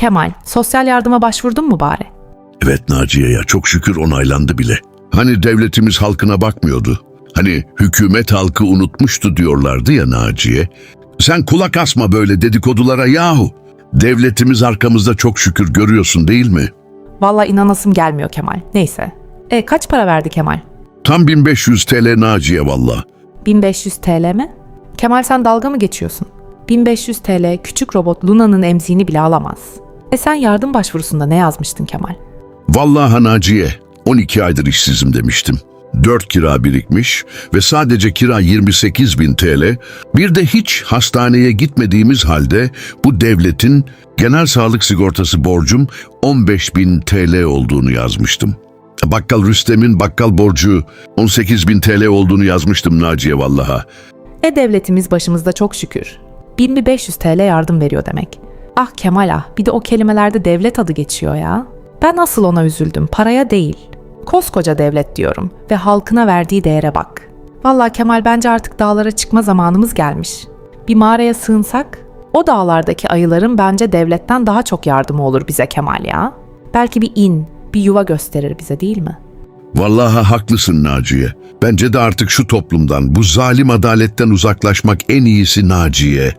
Kemal, sosyal yardıma başvurdun mu bari? Evet Naciye ya çok şükür onaylandı bile. Hani devletimiz halkına bakmıyordu. Hani hükümet halkı unutmuştu diyorlardı ya Naciye. Sen kulak asma böyle dedikodulara yahu. Devletimiz arkamızda çok şükür görüyorsun değil mi? Vallahi inanasım gelmiyor Kemal. Neyse. E kaç para verdi Kemal? Tam 1500 TL Naciye valla. 1500 TL mi? Kemal sen dalga mı geçiyorsun? 1500 TL küçük robot Luna'nın emziğini bile alamaz. E sen yardım başvurusunda ne yazmıştın Kemal? Vallahi Naciye 12 aydır işsizim demiştim. 4 kira birikmiş ve sadece kira 28 bin TL. Bir de hiç hastaneye gitmediğimiz halde bu devletin genel sağlık sigortası borcum 15 bin TL olduğunu yazmıştım. Bakkal Rüstem'in bakkal borcu 18 bin TL olduğunu yazmıştım Naciye vallaha. E devletimiz başımızda çok şükür. 1500 TL yardım veriyor demek. Ah Kemal ah bir de o kelimelerde devlet adı geçiyor ya. Ben asıl ona üzüldüm paraya değil. Koskoca devlet diyorum ve halkına verdiği değere bak. Vallahi Kemal bence artık dağlara çıkma zamanımız gelmiş. Bir mağaraya sığınsak o dağlardaki ayıların bence devletten daha çok yardımı olur bize Kemal ya. Belki bir in, bir yuva gösterir bize değil mi? Vallahi haklısın Naciye. Bence de artık şu toplumdan, bu zalim adaletten uzaklaşmak en iyisi Naciye.